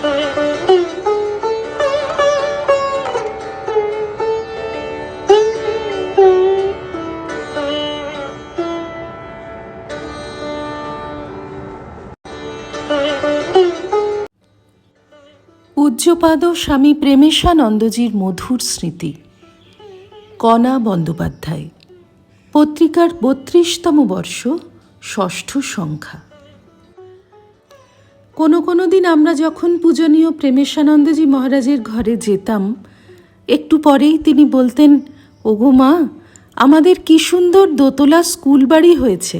পূজ্যপাদ স্বামী প্রেমেশানন্দজির মধুর স্মৃতি। কণা বন্দ্যোপাধ্যায়। পত্রিকার বত্রিশতম বর্ষ ষষ্ঠ সংখ্যা। কোনো কোনো দিন আমরা যখন পূজনীয় প্রেমেশানন্দজি মহারাজের ঘরে যেতাম, একটু পরেই তিনি বলতেন, ওগো মা, আমাদের কি সুন্দর দোতলা স্কুল বাড়ি হয়েছে।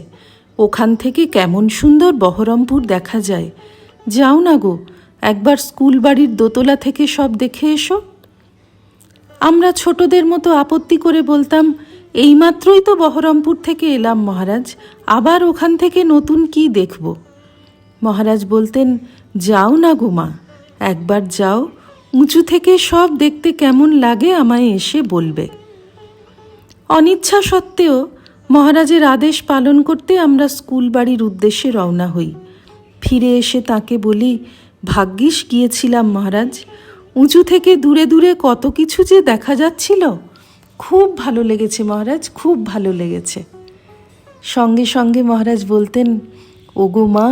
ওখান থেকে কেমন সুন্দর বহরমপুর দেখা যায়। যাও না গো, একবার স্কুল বাড়ির দোতলা থেকে সব দেখে এসো। আমরা ছোটদের মতো আপত্তি করে বলতাম, এইমাত্রই তো বহরমপুর থেকে এলাম মহারাজ, আবার ওখান থেকে নতুন কি দেখব? মহারাজ বলতেন, যাও না গোমা একবার যাও, উঁচু থেকে সব দেখতে কেমন লাগে আমায় এসে বলবে। অনিচ্ছা সত্ত্বেও মহারাজের আদেশ পালন করতে আমরা স্কুল বাড়ির উদ্দেশ্যে রওনা হই। ফিরে এসে তাকে বলি, ভাগ্যিস গিয়েছিলাম মহারাজ, উঁচু থেকে দূরে দূরে কত কিছু যে দেখা যাচ্ছিল। খুব ভালো লেগেছে মহারাজ, খুব ভালো লেগেছে। সঙ্গে সঙ্গে মহারাজ বলতেন, ওগো মা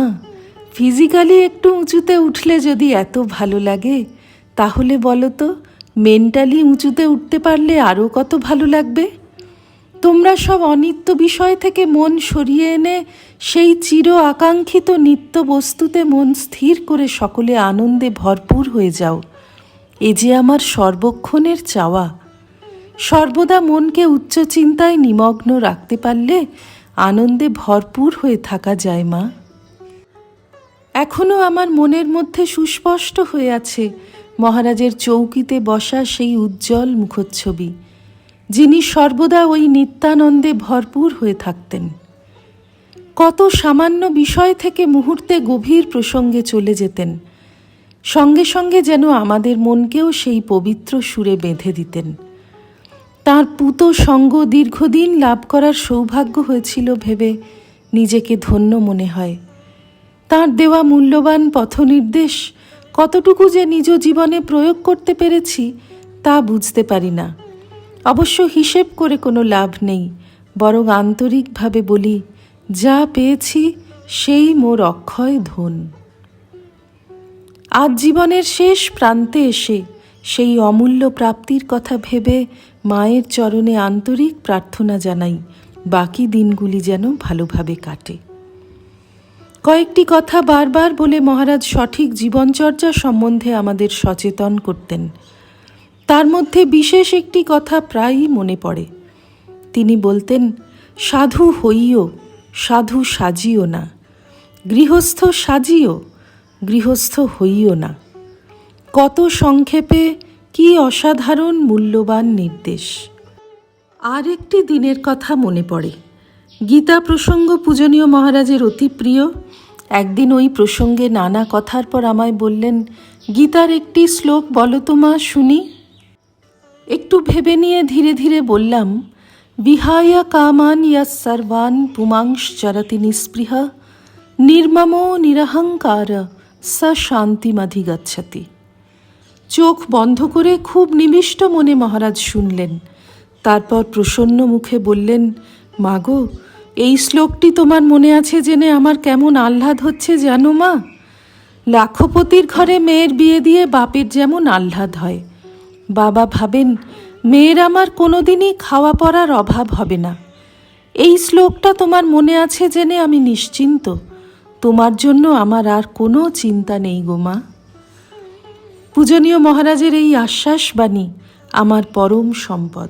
ফিজিক্যালি একটু উঁচুতে উঠলে যদি এত ভালো লাগে, তাহলে বলো তো, মেন্টালি উঁচুতে উঠতে পারলে আরও কত ভালো লাগবে? তোমরা সব অনিত্য বিষয় থেকে মন সরিয়ে এনে সেই চির আকাঙ্ক্ষিত নিত্য বস্তুতে মন স্থির করে সকলে আনন্দে ভরপুর হয়ে যাও। এ যে আমার সর্বক্ষণের চাওয়া। সর্বদা মনকে উচ্চ চিন্তায় নিমগ্ন রাখতে পারলে আনন্দে ভরপুর হয়ে থাকা যায় মা। এখনও আমার মনের মধ্যে সুস্পষ্ট হয়ে আছে মহারাজের চৌকিতে বসা সেই উজ্জ্বল মুখচ্ছবি, যিনি সর্বদা ওই নিত্যানন্দে ভরপুর হয়ে থাকতেন। কত সামান্য বিষয় থেকে মুহূর্তে গভীর প্রসঙ্গে চলে যেতেন, সঙ্গে সঙ্গে যেন আমাদের মনকেও সেই পবিত্র সুরে বেঁধে দিতেন। তার পুত সঙ্গ দীর্ঘদিন লাভ করার সৌভাগ্য হয়েছিল ভেবে নিজেকে ধন্য মনে হয়। তার দেওয়া মূল্যবান পথনির্দেশ, কতটুকু যে নিজ জীবনে প্রয়োগ করতে পেরেছি, তা বুঝতে পারি না। অবশ্য হিসেব করে কোনো লাভ নেই, বরং আন্তরিকভাবে বলি, যা পেয়েছি, সেই মোর অক্ষয় ধন। আজ জীবনের শেষ প্রান্তে এসে সেই অমূল্য প্রাপ্তির কথা ভেবে মায়ের চরণে আন্তরিক প্রার্থনা জানাই, বাকি দিনগুলি যেন ভালোভাবে কাটে। কয়েকটি কথা বারবার বলে মহারাজ সঠিক জীবনচর্যা সম্বন্ধে আমাদের সচেতন করতেন। তার মধ্যে বিশেষ একটি কথা প্রায়ই মনে পড়ে। তিনি বলতেন, সাধু হইও, সাধু সাজিও না। গৃহস্থ সাজিও, গৃহস্থ হইও না। কত সংক্ষেপে কি অসাধারণ মূল্যবান নির্দেশ। আর একটি দিনের কথা মনে পড়ে। গীতা প্রসঙ্গ পূজনীয় মহারাজের অতি প্রিয়। একদিন ওই প্রসঙ্গে নানা কথার পর আমায় বললেন, গীতার একটি শ্লোক বলো তো মা, শুনি। একটু ভেবে নিয়ে ধীরে ধীরে বললাম, বিহায়া কামান ইয়া সর্বান পুমাংশ চরতি নিস্পৃহ, নির্মম নিরহংকার স শান্তিমাধিগচ্ছতি। চোখ বন্ধ করে খুব নিবিষ্ট মনে মহারাজ শুনলেন। তারপর প্রসন্ন মুখে বললেন মাগো এই শ্লোকটি তোমার মনে আছে জেনে আমার কেমন আহ্লাদ হচ্ছে জানো মা? লাখপতির ঘরে মেয়ের বিয়ে দিয়ে বাপের যেমন আহ্লাদ হয়। বাবা ভাবেন, মেয়ের আমার কোনোদিনই খাওয়া পড়ার অভাব হবে না। এই শ্লোকটা তোমার মনে আছে জেনে আমি নিশ্চিন্ত। তোমার জন্য আমার আর কোনো চিন্তা নেই গো মা। পূজনীয় মহারাজের এই আশ্বাসবাণী আমার পরম সম্পদ।